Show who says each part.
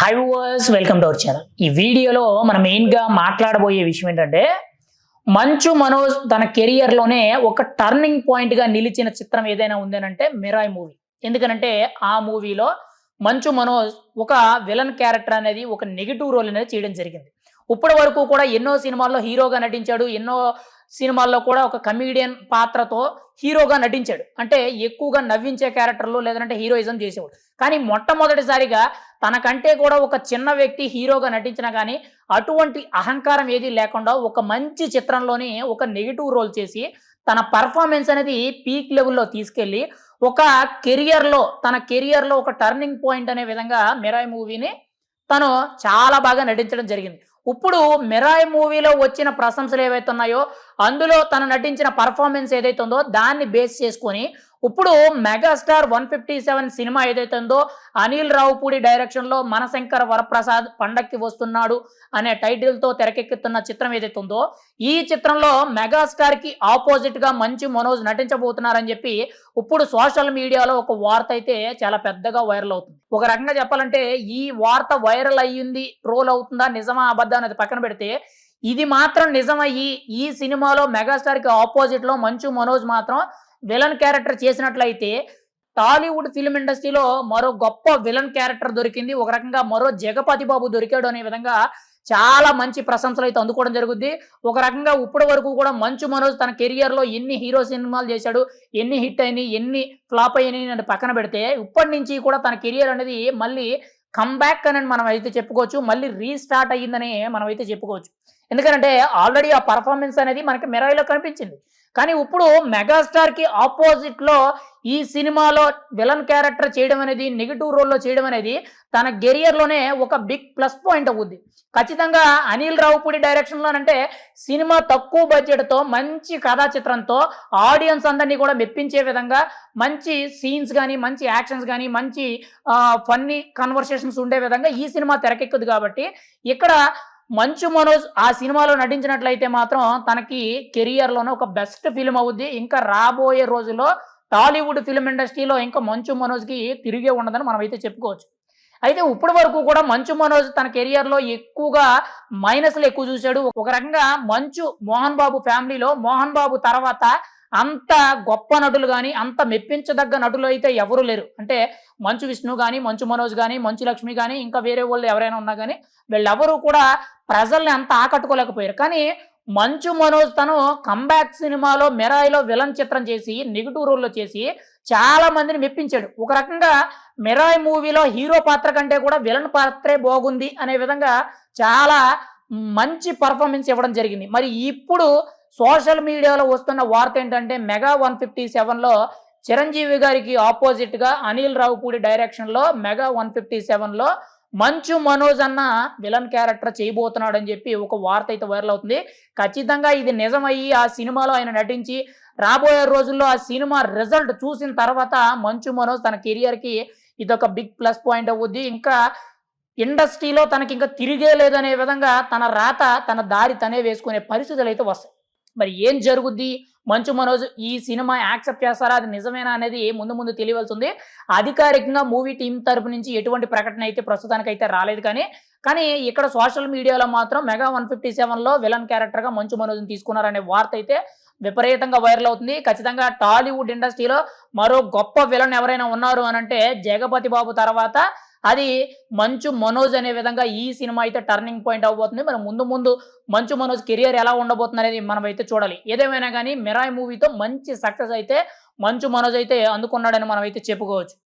Speaker 1: Hi viewers welcome to our channel ఈ వీడియోలో మనం మెయిన్గా మాట్లాడబోయే విషయం ఏంటంటే మంచు మనోజ్ తన కెరియర్లోనే ఒక టర్నింగ్ పాయింట్గా నిలిచిన చిత్రం ఏదైనా ఉందేనంటే మిరాయ్ మూవీ. ఎందుకనంటే ఆ మూవీలో మంచు మనోజ్ ఒక విలన్ క్యారెక్టర్ అనేది ఒక నెగిటివ్ రోల్ అనేది చేయడం జరిగింది. ఇప్పటి వరకు కూడా ఎన్నో సినిమాల్లో హీరోగా నటించాడు ఎన్నో సినిమాల్లో కూడా ఒక కమీడియన్ పాత్రతో హీరోగా నటించాడు. అంటే ఎక్కువగా నవ్వించే క్యారెక్టర్లు లేదంటే హీరోయిజం చేసేవాడు. కానీ మొట్టమొదటిసారిగా తనకంటే కూడా ఒక చిన్న వ్యక్తి హీరోగా నటించినా కానీ అటువంటి అహంకారం ఏది లేకుండా ఒక మంచి చిత్రంలోని ఒక నెగిటివ్ రోల్ చేసి తన పర్ఫార్మెన్స్ అనేది పీక్ లెవెల్లో తీసుకెళ్ళి ఒక కెరియర్లో తన కెరియర్లో ఒక టర్నింగ్ పాయింట్ అనే విధంగా మిరాయ్ మూవీని తను చాలా బాగా నటించడం జరిగింది. ఇప్పుడు మిరాయ్ మూవీలో వచ్చిన ప్రశంసలు ఏవైతే ఉన్నాయో అందులో తను నటించిన పర్ఫార్మెన్స్ ఏదైతే ఉందో దాన్ని బేస్ చేసుకొని ఇప్పుడు megastar one fifty seven cinema ఏదైతే ఉందో అనిల్ రావుపూడి డైరెక్షన్లో మనశంకర్ వరప్రసాద్ పండక్కి వస్తున్నాడు అనే టైటిల్తో తెరకెక్కుతున్న చిత్రం ఏదైతే ఉందో ఈ చిత్రంలో మెగాస్టార్కి ఆపోజిట్గా మంచి మనోజ్ నటించబోతున్నారని చెప్పి ఇప్పుడు సోషల్ మీడియాలో ఒక వార్త అయితే చాలా పెద్దగా వైరల్ అవుతుంది. ఒక రకంగా చెప్పాలంటే ఈ వార్త వైరల్ అయ్యింది ట్రోల్ అవుతుందా నిజమా అబద్ధం అన్నది పక్కన పెడితే ఇది మాత్రం నిజమయ్యి ఈ సినిమాలో మెగాస్టార్కి ఆపోజిట్లో మంచు మనోజ్ మాత్రం విలన్ క్యారెక్టర్ చేసినట్లయితే టాలీవుడ్ ఫిల్మ్ ఇండస్ట్రీలో మరో గొప్ప విలన్ క్యారెక్టర్ దొరికింది. ఒక రకంగా మరో జగపతి బాబు దొరికాడు అనే విధంగా చాలా మంచి ప్రశంసలు అయితే అందుకోవడం జరుగుద్ది. ఒక రకంగా ఇప్పటి వరకు కూడా మంచు మనోజ్ తన కెరియర్లో ఎన్ని హీరో సినిమాలు చేశాడు ఎన్ని హిట్ అయినాయి ఎన్ని ఫ్లాప్ అయినాయి అని పక్కన పెడితే ఇప్పటి నుంచి కూడా తన కెరియర్ అనేది మళ్ళీ కమ్బ్యాక్ అని మనం అయితే చెప్పుకోవచ్చు మళ్ళీ రీస్టార్ట్ అయ్యిందనే మనం అయితే చెప్పుకోవచ్చు. ఎందుకంటే ఆల్రెడీ ఆ పర్ఫార్మెన్స్ అనేది మనకి మెరాయిలో కనిపించింది. కానీ ఇప్పుడు మెగాస్టార్కి ఆపోజిట్లో ఈ సినిమాలో విలన్ క్యారెక్టర్ చేయడం అనేది నెగిటివ్ రోల్లో చేయడం అనేది తన కెరియర్లోనే ఒక బిగ్ ప్లస్ పాయింట్ అవుద్ది. ఖచ్చితంగా అనిల్ రావుపూడి డైరెక్షన్లోనంటే సినిమా తక్కువ బడ్జెట్తో మంచి కథా చిత్రంతో ఆడియన్స్ అందరినీ కూడా మెప్పించే విధంగా మంచి సీన్స్ కానీ మంచి యాక్షన్స్ కానీ మంచి ఫన్నీ కన్వర్సేషన్స్ ఉండే విధంగా ఈ సినిమా తెరకెక్కుద్ది కాబట్టి ఇక్కడ మంచు మనోజ్ ఆ సినిమాలో నటించినట్లయితే మాత్రం తనకి కెరియర్లోనే ఒక బెస్ట్ ఫిల్మ్ అవుద్ది. ఇంకా రాబోయే రోజుల్లో టాలీవుడ్ ఫిల్మ్ ఇండస్ట్రీలో ఇంకా మంచు మనోజ్కి తిరిగే ఉండదని మనం అయితే చెప్పుకోవచ్చు. అయితే ఇప్పటి వరకు కూడా మంచు మనోజ్ తన కెరియర్లో ఎక్కువగా మైనస్లు ఎక్కువ చూశాడు. ఒక రకంగా మంచు మోహన్ బాబు ఫ్యామిలీలో మోహన్ బాబు తర్వాత అంత గొప్ప నటులు కానీ అంత మెప్పించదగ్గ నటులు అయితే ఎవరు లేరు. అంటే మంచు విష్ణు కానీ మంచు మనోజ్ కానీ మంచు లక్ష్మి కానీ ఇంకా వేరే వాళ్ళు ఎవరైనా ఉన్నా కానీ వీళ్ళెవరూ కూడా ప్రజల్ని అంత ఆకట్టుకోలేకపోయారు. కానీ మంచు మనోజ్ తను కంబ్యాక్ సినిమాలో మిరాయిలో విలన్ చిత్రం చేసి నెగిటివ్ రోల్లో చేసి చాలా మందిని మెప్పించాడు. ఒక రకంగా మిరాయ్ మూవీలో హీరో పాత్ర కంటే కూడా విలన్ పాత్రే బాగుంది అనే విధంగా చాలా మంచి పర్ఫార్మెన్స్ ఇవ్వడం జరిగింది. మరి ఇప్పుడు సోషల్ మీడియాలో వస్తున్న వార్త ఏంటంటే మెగా వన్ ఫిఫ్టీ సెవెన్లో చిరంజీవి గారికి ఆపోజిట్గా అనిల్ రావుపూడి డైరెక్షన్లో మెగా వన్ ఫిఫ్టీ సెవెన్లో మంచు మనోజ్ అన్న విలన్ క్యారెక్టర్ చేయబోతున్నాడు అని చెప్పి ఒక వార్త అయితే వైరల్ అవుతుంది. ఖచ్చితంగా ఇది నిజమయ్యి ఆ సినిమాలో ఆయన నటించి రాబోయే రోజుల్లో ఆ సినిమా రిజల్ట్ చూసిన తర్వాత మంచు మనోజ్ తన కెరియర్కి ఇదొక బిగ్ ప్లస్ పాయింట్ అవుద్ది. ఇంకా ఇండస్ట్రీలో తనకి ఇంకా తిరిగే లేదనే విధంగా తన రాత తన దారి తనే వేసుకునే పరిస్థితులు అయితే వస్తాయి. మరి ఏం జరుగుద్ది? మంచు మనోజ్ ఈ సినిమా యాక్సెప్ట్ చేస్తారా? అది నిజమేనా అనేది ముందు ముందు తెలియవలసి ఉంది అధికారికంగా మూవీ టీం తరపు నుంచి ఎటువంటి ప్రకటన అయితే ప్రస్తుతానికి అయితే రాలేదు కానీ కానీ ఇక్కడ సోషల్ మీడియాలో మాత్రం మెగా వన్ ఫిఫ్టీ సెవెన్లో విలన్ క్యారెక్టర్గా మంచు మనోజ్ని తీసుకున్నారనే వార్త అయితే విపరీతంగా వైరల్ అవుతుంది. ఖచ్చితంగా టాలీవుడ్ ఇండస్ట్రీలో మరో గొప్ప విలన్ ఎవరైనా ఉన్నారు అని అంటే జగపతి బాబు తర్వాత అది మంచు మనోజ్ అనే విధంగా ఈ సినిమా అయితే టర్నింగ్ పాయింట్ అవబోతుంది మరి ముందు ముందు మంచు మనోజ్ కెరియర్ ఎలా ఉండబోతుంది అనేది మనం అయితే చూడాలి. ఏదేమైనా కానీ మిరాయ్ మూవీతో మంచి సక్సెస్ అయితే మంచు మనోజ్ అయితే అందుకున్నాడని మనం అయితే చెప్పుకోవచ్చు.